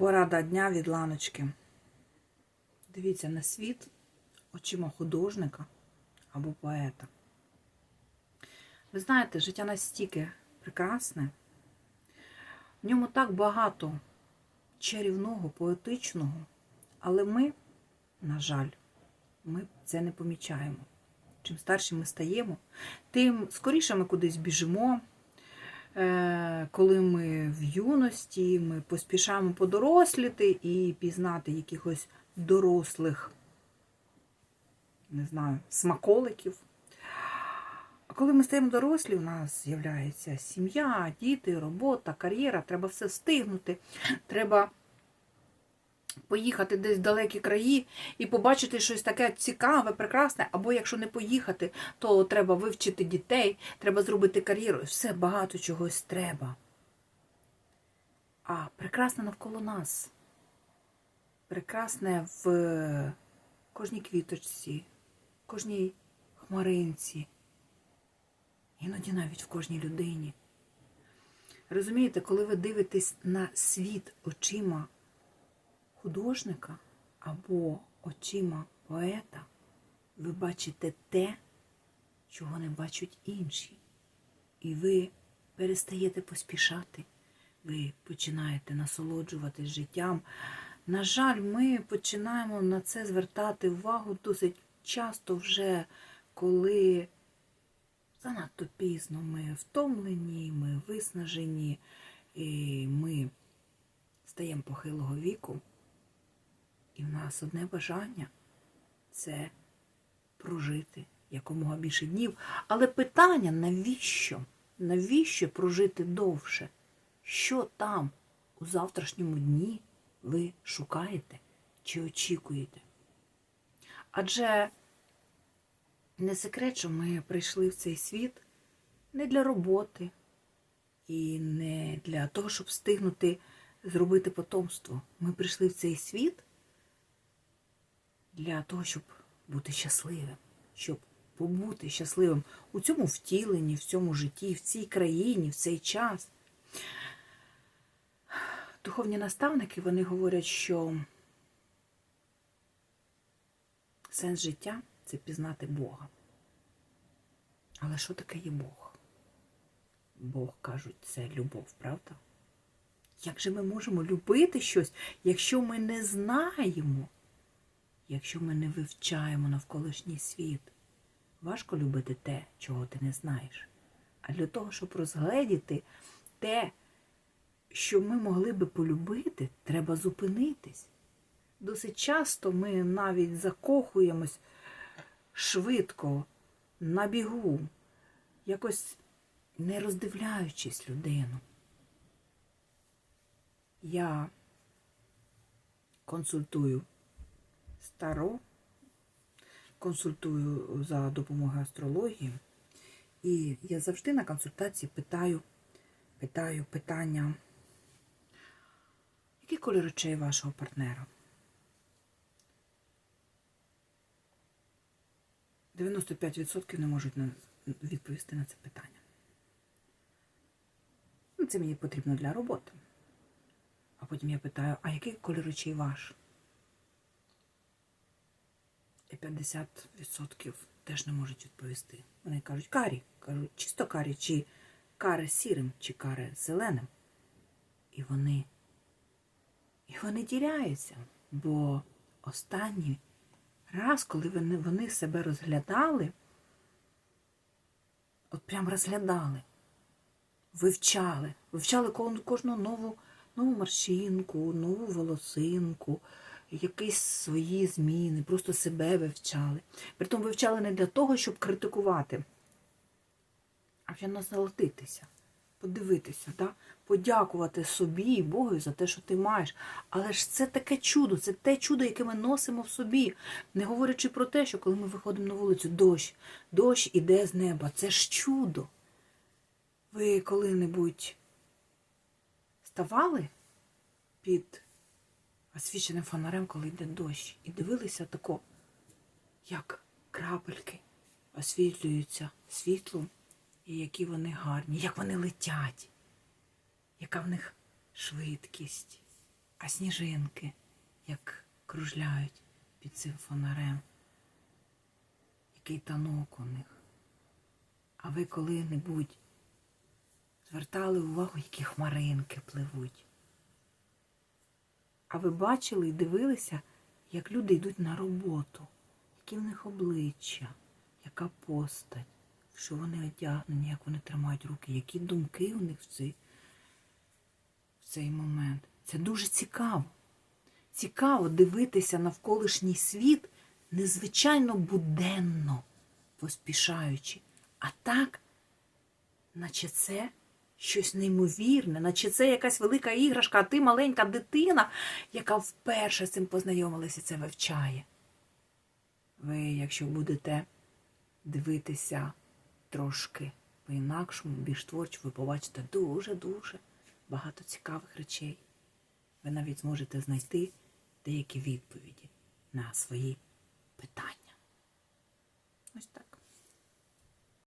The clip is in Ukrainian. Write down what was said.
Порада дня від ланочки. Дивіться на світ очима художника або поета. Ви знаєте, життя настільки прекрасне, в ньому так багато чарівного, поетичного, але ми, на жаль, ми це не помічаємо. Чим старше ми стаємо, тим скоріше ми кудись біжимо. Е, Коли ми в юності, ми поспішаємо подоросліти і пізнати якихось дорослих, не знаю, смаколиків. А коли ми стаємо дорослі, у нас з'являється сім'я, діти, робота, кар'єра, треба все встигнути. Треба поїхати десь в далекі краї і побачити щось таке цікаве, прекрасне, або якщо не поїхати, то треба вивчити дітей, треба зробити кар'єру. Все багато чогось треба. А прекрасне навколо нас. Прекрасне в кожній квіточці, кожній хмаринці, іноді навіть в кожній людині. Розумієте, коли ви дивитесь на світ очима художника або очима поета, ви бачите те, чого не бачать інші. І ви перестаєте поспішати, ви починаєте насолоджуватись життям. На жаль, ми починаємо на це звертати увагу досить часто вже, коли занадто пізно ми втомлені, ми виснажені, і ми стаємо похилого віку. І в нас одне бажання це прожити якомога більше днів. Але питання, навіщо? Навіщо прожити довше? Що там у завтрашньому дні ви шукаєте чи очікуєте? Адже не секрет, що ми прийшли в цей світ не для роботи і не для того, щоб встигнути зробити потомство. Ми прийшли в цей світ для того, щоб бути щасливим, щоб побути щасливим у цьому втіленні, в цьому житті, в цій країні, в цей час. Духовні наставники вони говорять, що сенс життя це пізнати Бога. Але що таке є Бог? Бог кажуть, це любов, правда? Як же ми можемо любити щось, якщо ми не знаємо? Якщо ми не вивчаємо навколишній світ. Важко любити те, чого ти не знаєш. А для того, щоб розгледіти те, що ми могли би полюбити, треба зупинитись. Досить часто ми навіть закохуємось швидко, на бігу, якось не роздивляючись людину. Я консультую Таро, консультую за допомогою астрології. І я завжди на консультації питаю, питаю питання, який колір очей вашого партнера? 95% не можуть відповісти на це питання. Ну, Це мені потрібно для роботи. А потім я питаю, а який колір очей ваш? І 50% теж не можуть відповісти. Вони кажуть, карі, кажуть, чисто карі, чи каре сірим, чи каре зеленим. І вони, і вони тіряються, бо останній раз, коли вони, вони себе розглядали, от прям розглядали, вивчали, вивчали кожну нову, нову маршинку, нову волосинку якісь свої зміни, просто себе вивчали. Притом вивчали не для того, щоб критикувати, а вже насолодитися, подивитися, да? подякувати собі і Богу за те, що ти маєш. Але ж це таке чудо, це те чудо, яке ми носимо в собі, не говорячи про те, що коли ми виходимо на вулицю, дощ, дощ іде з неба. Це ж чудо. Ви коли-небудь ставали під освіченим фонарем, коли йде дощ, і дивилися тако, як крапельки освітлюються світлом, і які вони гарні, як вони летять, яка в них швидкість, А сніжинки, як кружляють під цим фонарем, який танок у них. А ви коли-небудь звертали увагу, які хмаринки пливуть? А ви бачили і дивилися, як люди йдуть на роботу, які в них обличчя, яка постать, що вони одягнені, як вони тримають руки, які думки у них в цей, в цей момент. Це дуже цікаво. Цікаво дивитися навколишній світ незвичайно буденно, поспішаючи. А так, наче це щось неймовірне, наче це якась велика іграшка, а ти маленька дитина, яка вперше з цим познайомилася це вивчає. Ви, якщо будете дивитися трошки по-інакшому, більш творчо, ви побачите дуже-дуже багато цікавих речей. Ви навіть зможете знайти деякі відповіді на свої питання. Ось так.